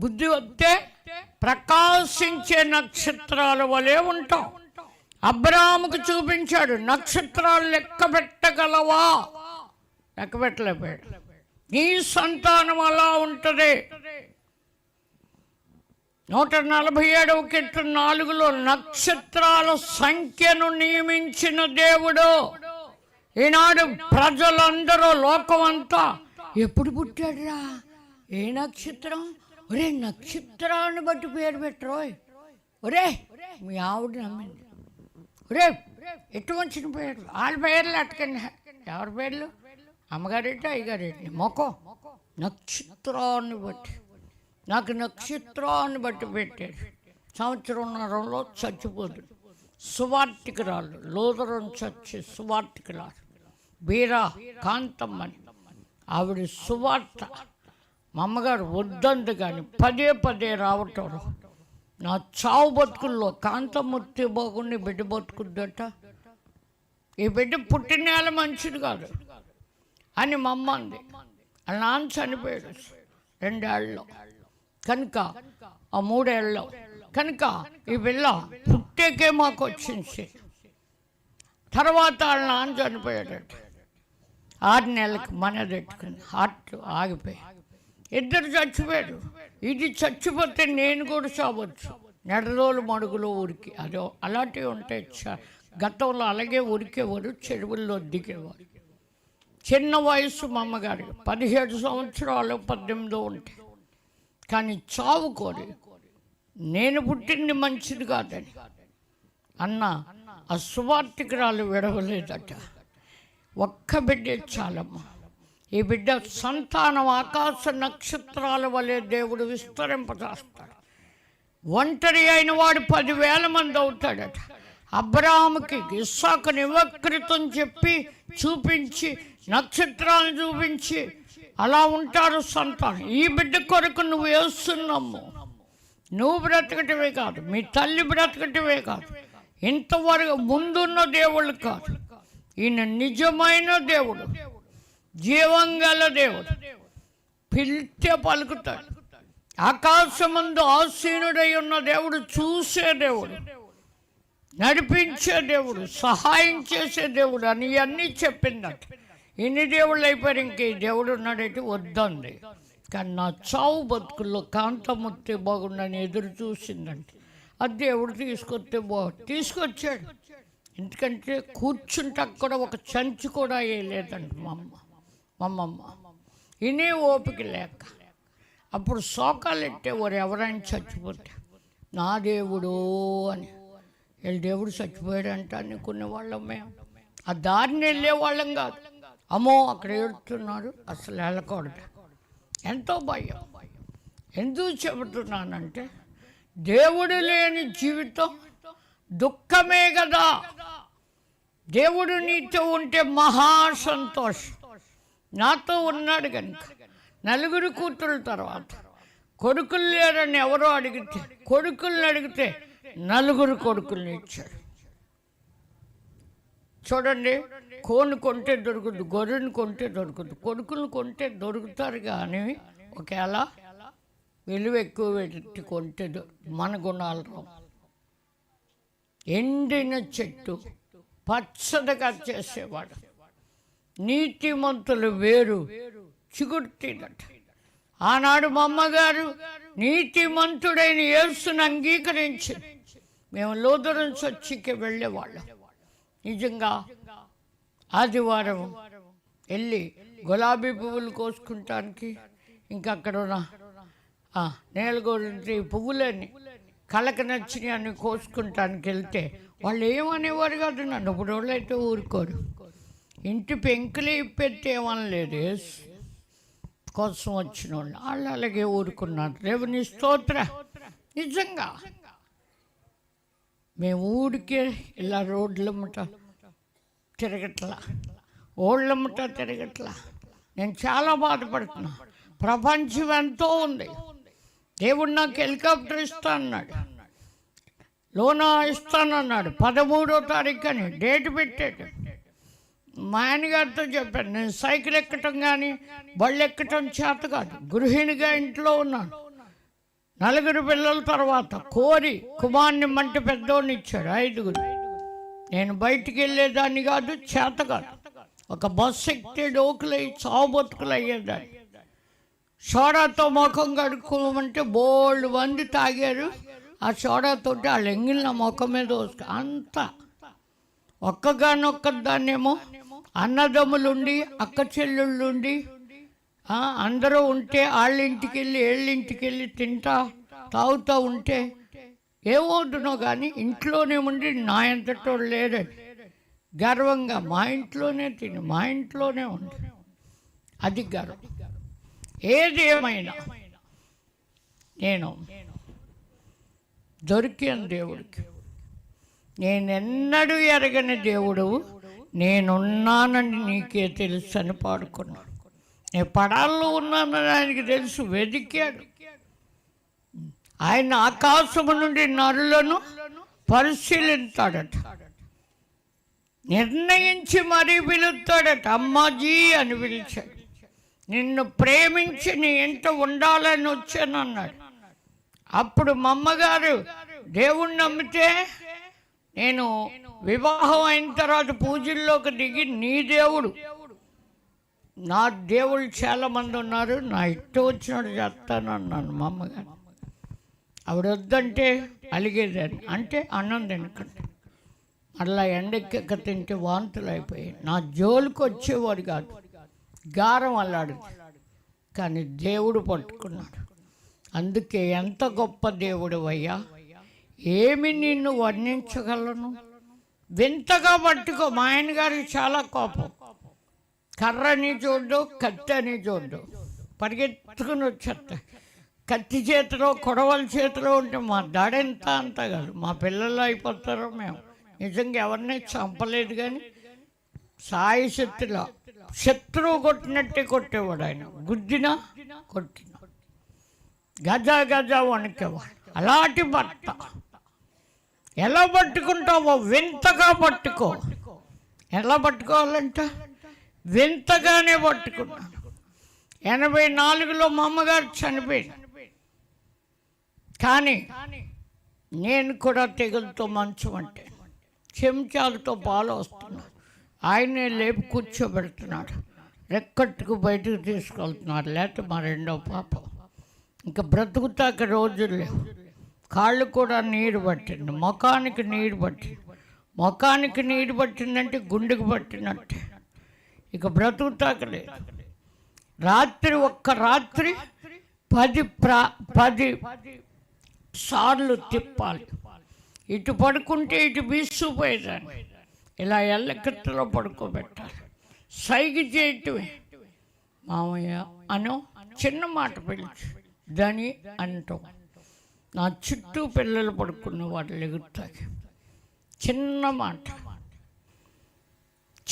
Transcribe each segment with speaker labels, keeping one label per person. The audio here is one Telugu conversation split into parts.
Speaker 1: బుద్ధి వస్తే ప్రకాశించే నక్షత్రాల వలె ఉంటాం. అబ్రాముకు చూపించాడు నక్షత్రాలు లెక్క పెట్టగలవా? లెక్క పెట్టలేపాడు నీ సంతానం అలా ఉంటుంది. నూట నలభై ఏడవ కిట్టు నాలుగులో నక్షత్రాల సంఖ్యను నియమించిన దేవుడు. ఈనాడు ప్రజలందరూ లోకమంతా ఎప్పుడు పుట్టాడురా? ఏ నక్షత్రం? ఒరే నక్షత్రాన్ని బట్టి పేరు పెట్టరోయ్ ఒరే మీ ఆవిడ నమ్మింది. ఒరే ఎటు వచ్చిన పేర్లు? వాళ్ళ పేర్లు అట్టుకండి ఎవరి పేర్లు? అమ్మగారెడ్డి అయ్యగారెడ్డి మొక్కో? నక్షత్రాన్ని బట్టి. నాకు నక్షత్రాన్ని బట్టి పెట్టాడు. సంవత్సరంన్నరలో చచ్చిపోతుంది సువార్తికురాలు లోదరం చచ్చి సువార్తికురాలు బీరా కాంతమ్మని. ఆవిడ సువార్త మా అమ్మగారు వద్దంది కానీ పదే పదే రావటం. నా చావు బతుకుల్లో కాంతమూర్తి బాగుండి బిడ్డ బతుకుద్దట. ఈ బిడ్డ పుట్టిన నేల మంచిది కాదు అని మా అమ్మ అంది. వాళ్ళ నాన్న చనిపోయాడు రెండేళ్ళలో. కనుక ఆ మూడేళ్ళలో కనుక ఈ పిల్ల పుట్టేకే మాకు వచ్చింది. తర్వాత వాళ్ళ నాన్న చనిపోయాడట. ఆరు నెలలకు మనదెట్టుకుని హార్ట్ ఆగిపోయి ఇద్దరు చచ్చిపోయారు. ఇది చచ్చిపోతే నేను కూడా చావచ్చు. నెడరోలు మడుగులో ఉరికి అదో అలాంటివి ఉంటాయి చ- గతంలో అలాగే ఉరికేవారు చెరువుల్లో దిగేవారు. చిన్న వయసు మా అమ్మగారి పదిహేడు సంవత్సరాలు పద్దెనిమిదో ఉంటాయి కానీ చావు కోరి నేను పుట్టింది మంచిది కాదని. అన్న ఆ సువార్తికురాలు విడవలేదట. ఒక్క బిడ్డే చాలమ్మా. ఈ బిడ్డ సంతానం ఆకాశ నక్షత్రాల వలె దేవుడు విస్తరింపజేస్తాడు. ఒంటరి అయిన వాడు పదివేల మంది అవుతాడట. అబ్రాహాముకి ఇస్సాకు నివకృతం చెప్పి చూపించి నక్షత్రాలను చూపించి అలా ఉంటారు సంతానం. ఈ బిడ్డ కొరకు నువ్వు వేస్తున్నాము నువ్వు బ్రతకటమే కాదు మీ తల్లి బ్రతకటమే కాదు. ఇంతవరకు ముందున్న దేవుళ్ళు కాదు. ఈయన నిజమైన దేవుడు. జీవంగల దేవుడు. పిలిచే పలుకుతాడు. ఆకాశమందు ఆసీనుడై ఉన్న దేవుడు చూసే దేవుడు. నడిపించే దేవుడు సహాయం చేసే దేవుడు అని ఇవన్నీ చెప్పిందట. ఇన్ని దేవుళ్ళు అయిపోయారు ఇంక ఈ దేవుడు ఉన్నాడేటి వద్దండి కానీ నా చావు బతుకుల్లో కాంతమూర్తి బాగుండని ఎదురు చూసిందండి అది దేవుడు తీసుకొస్తే బాగు తీసుకొచ్చాడు. ఎందుకంటే కూర్చుంటే కూడా ఒక చంచి కూడా వేయలేదండి మా అమ్మ. అమ్మమ్మ ఇనే ఓపిక లేక అప్పుడు శోకాలు ఎట్టేవారు ఎవరైనా చచ్చిపోతే నా దేవుడు అని. వీళ్ళ దేవుడు చచ్చిపోయాడంట అనుకునేవాళ్ళం మేము. ఆ దారిని వెళ్ళే వాళ్ళం కాదు. అమ్మో అక్కడ ఏడుతున్నారు అసలు వెళ్ళకూడదు. ఎంతో భయం. ఎందుకు చెబుతున్నానంటే దేవుడు లేని జీవితం దుఃఖమే కదా. దేవుడు నీతో ఉంటే మహా సంతోషం. నాతో ఉన్నాడు కనుక నలుగురు కూతురు తర్వాత కొడుకులు లేరని ఎవరో అడిగితే కొడుకుల్ని అడిగితే నలుగురు కొడుకుల్ని ఇచ్చాడు. చూడండి కోను కొంటే దొరుకుద్దు గొర్రెను కొంటే దొరుకుద్దు. కొడుకులు కొంటే దొరుకుతారు కానీ ఒకవేళ విలువ ఎక్కువ పెట్టి కొంటే మన గుణాలు ఎండిన చెట్టు పచ్చదగా చేసేవాడు. నీతిమంతులు వేరు చిగుర్తిదట ఆనాడు మా అమ్మగారు నీతిమంతుడైన యేసును అంగీకరించి మేము లోదరం చర్చికి వెళ్ళేవాళ్ళం. నిజంగా ఆదివారం వెళ్ళి గులాబీ పువ్వులు కోసుకుంటానికి ఇంకా అక్కడ ఉన్న ఆ, పువ్వులని కళ్ళకి నచ్చినవి అని కోసుకుంటానికి వెళ్తే వాళ్ళు ఏమనేవారు కాదు నన్ను. ఇప్పుడు వాళ్ళైతే ఊరుకోరు. ఇంటి పెంకులు ఇప్పెట్టి యేసు కోసం వచ్చిన వాళ్ళు. వాళ్ళు అలాగే ఊరుకున్నారు. దేవుని స్తోత్ర. నిజంగా. మేము ఊరికే ఇలా రోడ్లమ్మట తిరగట్లా. ఓళ్ళమ్మట తిరగట్లా. నేను చాలా బాధపడుతున్నా. ప్రపంచం ఎంతో ఉంది. దేవుడు నాకు హెలికాప్టర్ ఇస్తా అన్నాడు. లోన ఇస్తానన్నాడు. పదమూడో తారీఖు అని డేట్ పెట్టాడు. మా ఆయనగారితో చెప్పాను నేను సైకిల్ ఎక్కటం కానీ బళ్ళు ఎక్కటం చేత కాదు. గృహిణిగా ఇంట్లో ఉన్నాను. నలుగురు పిల్లల తర్వాత కోరి కుమార్ని మంటి పెద్దోడిని ఇచ్చాడు ఐదుగురు. నేను బయటికి వెళ్ళేదాన్ని కాదు చేత కాదు. ఒక బస్సు ఎక్కితే డోకులై చావు బతుకులు అయ్యేదాన్ని. సోడాతో ముఖం కడుక్కోమంటే బోల్డ్ మంది తాగారు. ఆ సోడాతో వాళ్ళు ఎంగిలిన ముఖం మీద వస్తు అంత. ఒక్కగానొక్క దాన్నేమో అన్నదమ్ములుండి అక్క చెల్లెళ్ళుండి అందరూ ఉంటే వాళ్ళ ఇంటికి వెళ్ళి వీళ్ళ ఇంటికి వెళ్ళి తింటా తాగుతూ ఉంటే ఏమవుతుందో కానీ ఇంట్లోనే ఉండి నా ఎంతటో లేదని గర్వంగా మా ఇంట్లోనే తిని మా ఇంట్లోనే ఉండి. అది గర్వం. ఏది ఏమైనా నేను దొరికాను దేవుడికి. నేనెన్నడూ ఎరగని దేవుడు నేనున్నానని నీకే తెలుసు అని పాడుకున్నాడు. నేను పడాల్లో ఉన్నానని ఆయనకి తెలుసు వెతికాడు ఆయన ఆకాశము నుండి నరులను పరిశీలిస్తాడట నిర్ణయించి మరీ పిలుస్తాడట అమ్మాజీ అని పిలిచాడు. నిన్ను ప్రేమించి నీ ఇంట ఉండాలని వచ్చానన్నాడు. అప్పుడు మా అమ్మగారు దేవుణ్ణి నమ్మితే నేను వివాహం అయిన తర్వాత పూజల్లోకి దిగి నీ దేవుడు. నా దేవుడు చాలా మంది ఉన్నారు నా ఇష్టం వచ్చినట్టు చేస్తాను అన్నాను మా అమ్మగారు. ఆవిడ వద్దంటే అలిగేదాన్ని అంటే అన్నం తినకండి. అలా ఎండెక్కక తింటే వాంతులు అయిపోయాయి. నా జోలికి వచ్చేవాడు కాదు గారం అల్లాడు కానీ దేవుడు పట్టుకున్నాడు. అందుకే ఎంత గొప్ప దేవుడు అయ్యా. ఏమి నిన్ను వర్ణించగలను? వింతగా పట్టుకో. మా ఆయన గారికి చాలా కోపం. కర్రని చూడు కత్తి అని చూడు. పరిగెత్తుకుని వచ్చేస్తా. కత్తి చేతిలో కొడవల చేతిలో ఉంటే మా దాడెంత అంత కాదు మా పిల్లలు అయిపోతారో మేము. నిజంగా ఎవరిని చంపలేదు కానీ సాయి శక్తిలో. శత్రువు కొట్టినట్టే కొట్టేవాడు ఆయన. గుద్దినా కొట్టిన. గజ గజ వణికేవాడు. అలాంటి భర్త. ఎలా పట్టుకుంటావో వింతగా పట్టుకో. ఎలా పట్టుకోవాలంట? వింతగానే పట్టుకున్నాను. ఎనభై నాలుగులో మా అమ్మగారు చనిపోయింది కానీ నేను కూడా తెగులతో మంచం అంటే చెంచాలతో పాలు వస్తున్నాను ఆయనే లేపు కూర్చోబెడుతున్నాడు. రెక్కట్టుకు బయటకు తీసుకెళ్తున్నాడు లేకపోతే మా రెండో పాప. ఇంకా బ్రతుకుతాక రోజులు లేవు. కాళ్ళు కూడా నీరు పట్టింది ముఖానికి నీరు పట్టింది. ముఖానికి నీరు పట్టిందంటే గుండెకు పట్టినట్టే. ఇక బ్రతుకుతాక లేదు రాత్రి ఒక్క రాత్రి పది ప్రా పది సార్లు తిప్పాలి. ఇటు పడుకుంటే ఇటు బీసుపోయేదాన్ని ఇలా ఎల్లకెత్తలో పడుకోబెట్టాలి. సైగ చేయటమే మామయ్య అను చిన్న మాట పిలిచి దని అంటాం. నా చుట్టూ పిల్లలు పడుకున్న వాళ్ళు ఎగురుతాయి. చిన్న మాట.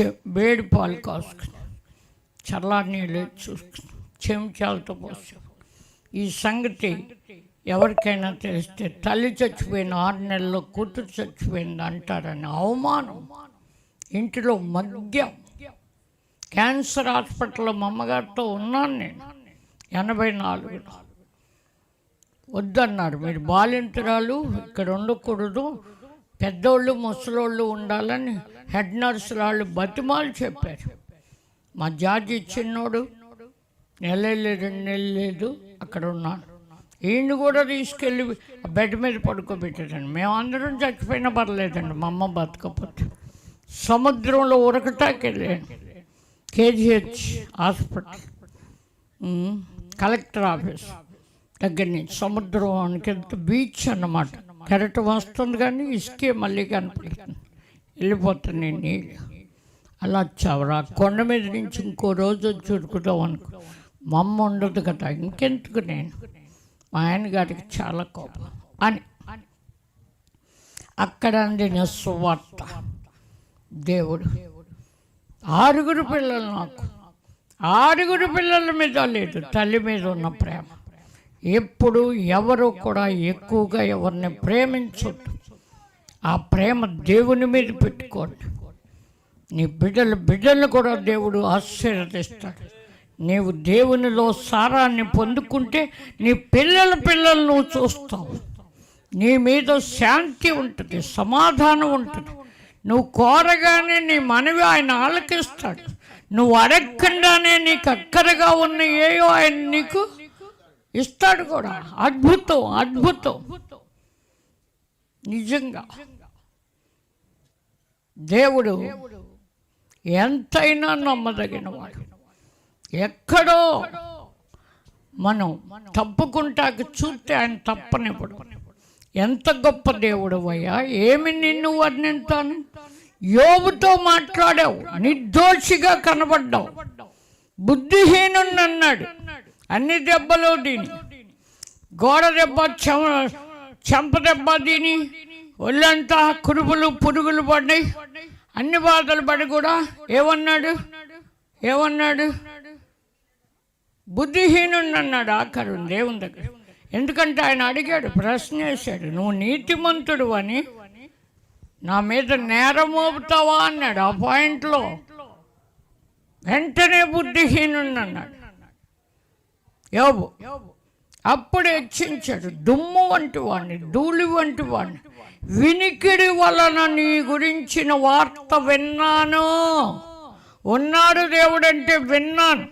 Speaker 1: చె వేడి పాలు కాసుకుని చల్లారి నీళ్ళు చూసుకుని చెంచాలతో పోసి. ఈ సంగతి ఎవరికైనా తెలిస్తే తల్లి చచ్చిపోయిన ఆరు నెలల్లో కూతురు చచ్చిపోయింది అంటారని అవమానం. ఇంటిలో మద్యం. క్యాన్సర్ హాస్పిటల్లో మా అమ్మగారితో ఉన్నాను నేను. ఎనభై నాలుగులో. వద్దన్నారు. మీరు బాలింతరాలు ఇక్కడ ఉండకూడదు. పెద్దోళ్ళు ముసలోళ్ళు ఉండాలని హెడ్ నర్సు వాళ్ళు బతిమాలు చెప్పారు. మా జార్జి చిన్నోడు నెల రెండు నెలలు లేదు అక్కడ ఉన్నాను ఈయన కూడా తీసుకెళ్ళి బెడ్ మీద పడుకోబెట్టారండి మేమందరం చచ్చిపోయినా పర్లేదండి మా అమ్మ బతకపోతే. సముద్రంలో ఉరకటాకెళ్ళాను. KGH hospital. Collector office. దగ్గర నుంచి సముద్రానికి వెళ్తే బీచ్ అన్నమాట. కరెక్ట్ వస్తుంది కానీ ఇసుకే మళ్ళీ కనపడుతుంది. వెళ్ళిపోతుంది నీళ్ళు. అలా చవరా కొండ మీద నుంచి ఇంకో రోజు చురుకుదాం అనుకో. మా అమ్మ ఉండదు కదా ఇంకెందుకు నేను? మా ఆయన గారికి చాలా కోపం. అని. అక్కడ అందిన సువార్త. దేవుడు ఆరుగురు పిల్లలు నాకు. ఆరుగురు పిల్లల మీద లేదు తల్లి మీద ఉన్న ప్రేమ. ఎప్పుడు ఎవరు కూడా ఎక్కువగా ఎవరిని ప్రేమించొద్దు. ఆ ప్రేమ దేవుని మీద పెట్టుకోండి నీ బిడ్డలు బిడ్డలు కూడా దేవుడు ఆశీర్వదిస్తాడు. నీవు దేవునిలో సారాన్ని పొందుకుంటే నీ పిల్లల పిల్లలు నువ్వు చూస్తావు. నీ మీద శాంతి ఉంటుంది సమాధానం ఉంటుంది. నువ్వు కోరగానే నీ మనవి ఆయన ఆలకిస్తాడు. నువ్వు అడగకుండానే నీకు అక్కరగా ఉన్న ఏయో ఆయన నీకు ఇస్తాడు కూడా. అద్భుతం అద్భుతం. నిజంగా. దేవుడు ఎంతైనా నమ్మదగిన వాడు ఎక్కడో మనం తప్పుకుంటాక చూస్తే ఆయన తప్పనివ్వడు. ఎంత గొప్ప దేవుడు అయ్యా. ఏమి నిన్ను వర్ణింతాను యోబుతో మాట్లాడావు. నిర్దోషిగా కనబడ్డావు. బుద్ధిహీనుని అన్నాడు. అన్ని దెబ్బలు దీని. గోడ దెబ్బ చెమ చెంప దెబ్బ దీని. ఒళ్ళంతా కురుపులు పురుగులు పడ్డాయి. అన్ని బాధలు పడి కూడా ఏమన్నాడు? ఏమన్నాడు? బుద్ధిహీనుడు అన్నాడు ఆఖరు దేవుని దగ్గర. ఎందుకంటే ఆయన అడిగాడు ప్రశ్న వేశాడు నువ్వు నీతిమంతుడు అని. నా మీద నేరం మోపుతావా? అన్నాడు. ఆ పాయింట్లో వెంటనే బుద్ధిహీనుడు అన్నాడు యోబు అప్పుడు హెచ్చించాడు దుమ్ము వంటి వాడిని ధూళి వంటి వాడిని వినికిడి వలన నీ గురించిన వార్త విన్నాను. ఉన్నాడు దేవుడంటే విన్నాను.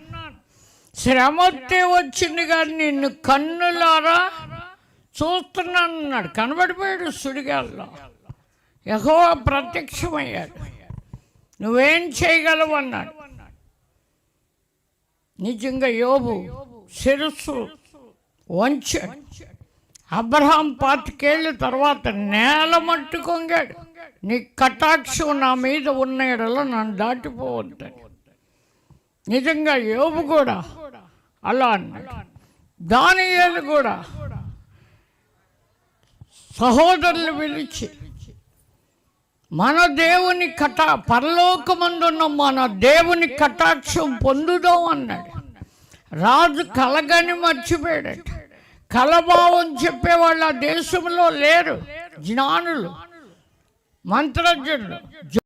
Speaker 1: శ్రమతే వచ్చింది కానీ నిన్ను కన్నులారా చూస్తున్నాను అన్నాడు కనబడిపోయాడు సుడిగాల్లో. ఎహో ప్రత్యక్షమయ్యాడు. నువ్వేం చేయగలవు అన్నాడు నిజంగా యోబు శిరస్సు వంచాడు. అబ్రహాం పాతికేళ్ళ తర్వాత నేల మట్టుకొంగాడు నీ కటాక్షం నా మీద ఉన్న ఎడలో నన్ను దాటిపోవద్దని. నిజంగా యోబు కూడా అలా అన్నాడు. దానియాలు కూడా సహోదరులు పిలిచి మన దేవుని కటా పరలోకమందున్న మన దేవుని కటాక్షం పొందుదాం అన్నాడు. రాజు కలగని మర్చిపోయాడు కలభావం చెప్పేవాళ్ళు ఆ దేశంలో లేరు. జ్ఞానులు మంత్రజ్ఞులు